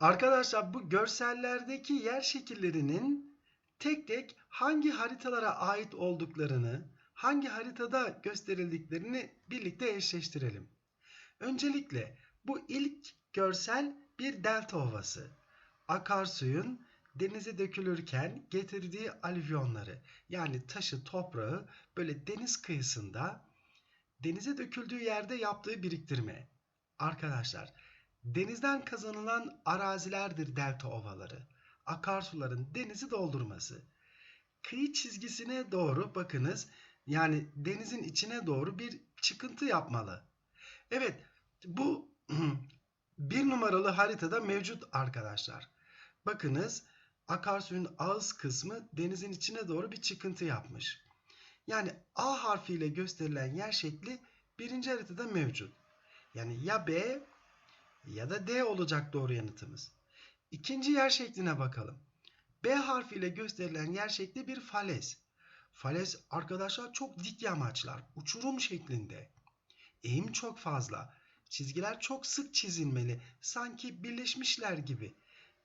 Arkadaşlar bu görsellerdeki yer şekillerinin tek tek hangi haritalara ait olduklarını, hangi haritada gösterildiklerini birlikte eşleştirelim. Öncelikle bu ilk görsel bir delta ovası. Akarsuyun denize dökülürken getirdiği alüvyonları yani taşı, toprağı böyle deniz kıyısında denize döküldüğü yerde yaptığı biriktirme. Arkadaşlar denizden kazanılan arazilerdir delta ovaları. Akarsuların denizi doldurması. Kıyı çizgisine doğru bakınız yani denizin içine doğru bir çıkıntı yapmalı. Evet bu bir numaralı haritada mevcut arkadaşlar. Bakınız akarsuyun ağız kısmı denizin içine doğru bir çıkıntı yapmış. Yani A harfiyle gösterilen yer şekli birinci haritada mevcut. Yani ya B ya da D olacak doğru yanıtımız. İkinci yer şekline bakalım. B harfiyle gösterilen yer şekli bir falez. Falez arkadaşlar çok dik yamaçlar, uçurum şeklinde. Eğim çok fazla. Çizgiler çok sık çizilmeli. Sanki birleşmişler gibi.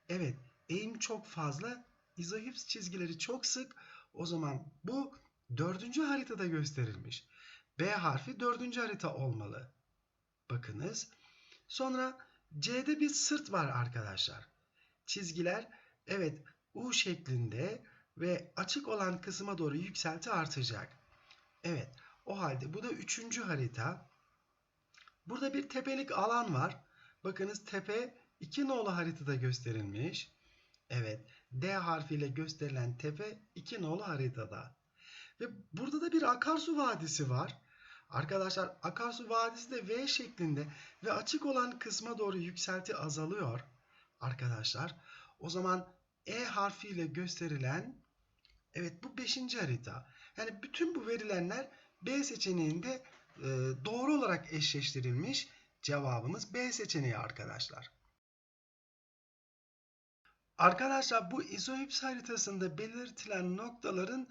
Evet, eğim çok fazla. İzohips çizgileri çok sık. O zaman bu dördüncü haritada gösterilmiş. B harfi dördüncü harita olmalı. Bakınız. Sonra C'de bir sırt var arkadaşlar. Çizgiler evet U şeklinde ve açık olan kısma doğru yükselti artacak. Evet o halde bu da üçüncü harita. Burada bir tepelik alan var. Bakınız tepe iki nolu haritada gösterilmiş. Evet D harfiyle gösterilen tepe iki nolu haritada. Ve burada da bir akarsu vadisi var. Arkadaşlar akarsu vadisi de V şeklinde ve açık olan kısma doğru yükselti azalıyor. Arkadaşlar o zaman E harfiyle gösterilen evet bu 5. harita. Yani bütün bu verilenler B seçeneğinde e, doğru olarak eşleştirilmiş. Cevabımız B seçeneği arkadaşlar. Arkadaşlar bu izohips haritasında belirtilen noktaların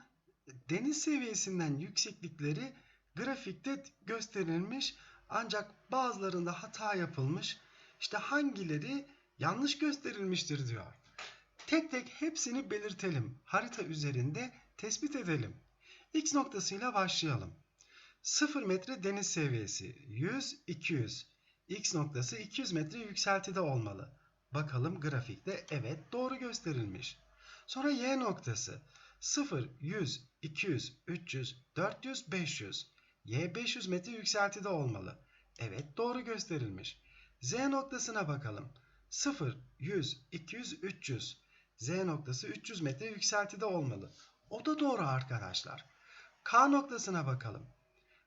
deniz seviyesinden yükseklikleri grafikte gösterilmiş ancak bazılarında hata yapılmış. İşte hangileri yanlış gösterilmiştir diyor. Tek tek hepsini belirtelim. Harita üzerinde tespit edelim. X noktasıyla başlayalım. 0 metre deniz seviyesi 100 200. X noktası 200 metre yükseltide olmalı. Bakalım grafikte evet doğru gösterilmiş. Sonra Y noktası 0 100 200 300 400 500. Y 500 metre yükseltide olmalı. Evet doğru gösterilmiş. Z noktasına bakalım. 0 100 200 300. Z noktası 300 metre yükseltide olmalı. O da doğru arkadaşlar. K noktasına bakalım.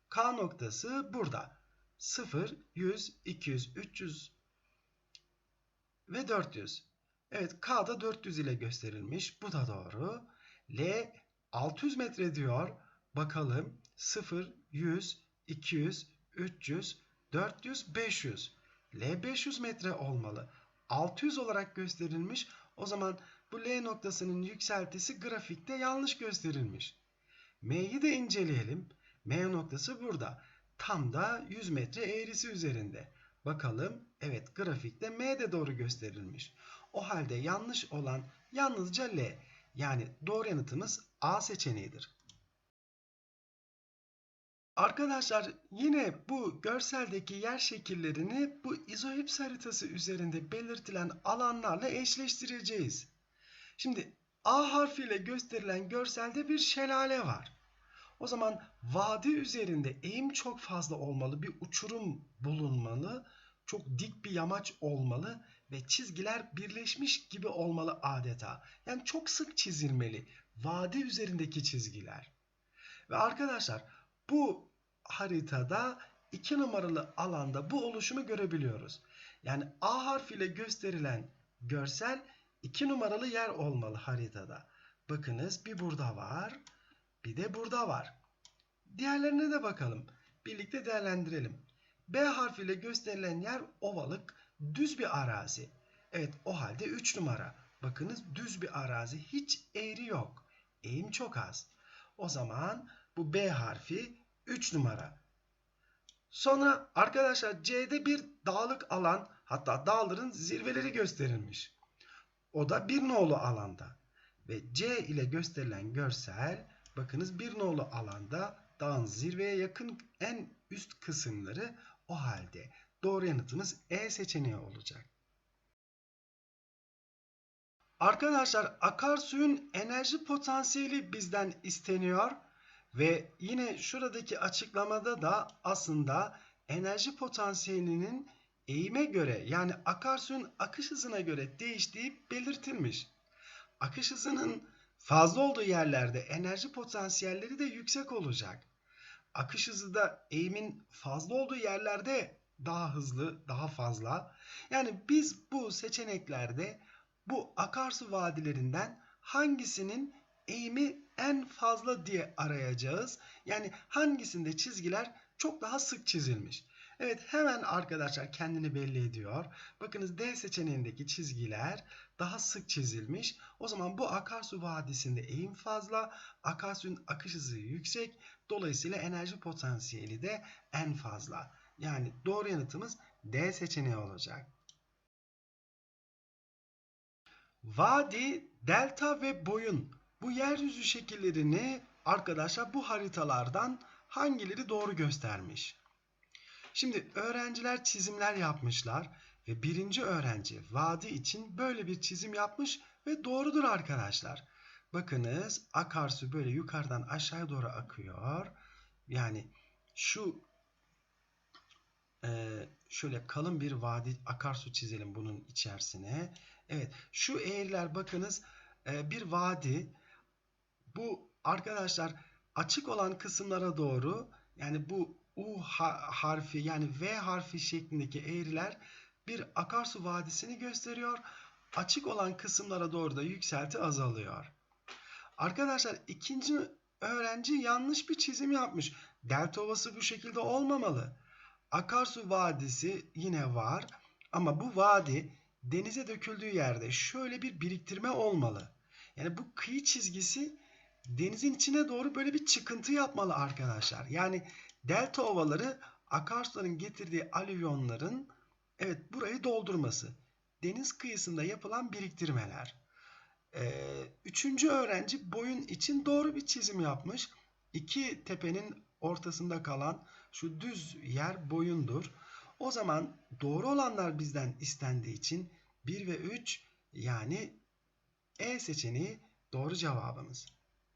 K noktası burada. 0, 100, 200, 300 ve 400. Evet K da 400 ile gösterilmiş. Bu da doğru. L 600 metre diyor. Bakalım 0, 100, 200, 300, 400, 500. L 500 metre olmalı. 600 olarak gösterilmiş. O zaman bu L noktasının yükseltisi grafikte yanlış gösterilmiş. M'yi de inceleyelim. M noktası burada. Tam da 100 metre eğrisi üzerinde. Bakalım. Evet grafikte M de doğru gösterilmiş. O halde yanlış olan yalnızca L. Yani doğru yanıtımız A seçeneğidir. Arkadaşlar yine bu görseldeki yer şekillerini bu izohips haritası üzerinde belirtilen alanlarla eşleştireceğiz. Şimdi A harfiyle gösterilen görselde bir şelale var. O zaman vadi üzerinde eğim çok fazla olmalı, bir uçurum bulunmalı, çok dik bir yamaç olmalı ve çizgiler birleşmiş gibi olmalı adeta. Yani çok sık çizilmeli vadi üzerindeki çizgiler. Ve arkadaşlar bu haritada 2 numaralı alanda bu oluşumu görebiliyoruz. Yani A harfiyle gösterilen görsel 2 numaralı yer olmalı haritada. Bakınız bir burada var, bir de burada var. Diğerlerine de bakalım. Birlikte değerlendirelim. B harfiyle gösterilen yer ovalık, düz bir arazi. Evet o halde 3 numara. Bakınız düz bir arazi, hiç eğri yok. Eğim çok az. O zaman bu B harfi 3 numara. Sonra arkadaşlar C'de bir dağlık alan Hatta dağların zirveleri gösterilmiş. O da bir nolu alanda. Ve C ile gösterilen görsel bakınız bir nolu alanda dağın zirveye yakın en üst kısımları o halde doğru yanıtımız E seçeneği olacak. Arkadaşlar akarsuyun enerji potansiyeli bizden isteniyor ve yine şuradaki açıklamada da aslında enerji potansiyelinin eğime göre yani akarsuyun akış hızına göre değiştiği belirtilmiş. Akış hızının fazla olduğu yerlerde enerji potansiyelleri de yüksek olacak. Akış hızı da eğimin fazla olduğu yerlerde daha hızlı, daha fazla. Yani biz bu seçeneklerde bu akarsu vadilerinden hangisinin eğimi en fazla diye arayacağız. Yani hangisinde çizgiler çok daha sık çizilmiş. Evet hemen arkadaşlar kendini belli ediyor. Bakınız D seçeneğindeki çizgiler daha sık çizilmiş. O zaman bu akarsu vadisinde eğim fazla, akarsuyun akış hızı yüksek. Dolayısıyla enerji potansiyeli de en fazla. Yani doğru yanıtımız D seçeneği olacak. Vadi, delta ve boyun. Bu yeryüzü şekillerini arkadaşlar bu haritalardan hangileri doğru göstermiş? Şimdi öğrenciler çizimler yapmışlar ve birinci öğrenci vadi için böyle bir çizim yapmış ve doğrudur arkadaşlar. Bakınız akarsu böyle yukarıdan aşağıya doğru akıyor. Yani şu e, şöyle kalın bir vadi akarsu çizelim bunun içerisine. Evet şu eğriler bakınız e, bir vadi. Bu arkadaşlar açık olan kısımlara doğru yani bu U harfi yani V harfi şeklindeki eğriler bir akarsu vadisini gösteriyor. Açık olan kısımlara doğru da yükselti azalıyor. Arkadaşlar ikinci öğrenci yanlış bir çizim yapmış. Delta ovası bu şekilde olmamalı. Akarsu vadisi yine var ama bu vadi denize döküldüğü yerde şöyle bir biriktirme olmalı. Yani bu kıyı çizgisi denizin içine doğru böyle bir çıkıntı yapmalı arkadaşlar. Yani delta ovaları akarsuların getirdiği alüvyonların evet burayı doldurması. Deniz kıyısında yapılan biriktirmeler. Ee, üçüncü öğrenci boyun için doğru bir çizim yapmış. İki tepenin ortasında kalan şu düz yer boyundur. O zaman doğru olanlar bizden istendiği için 1 ve 3 yani E seçeneği doğru cevabımız.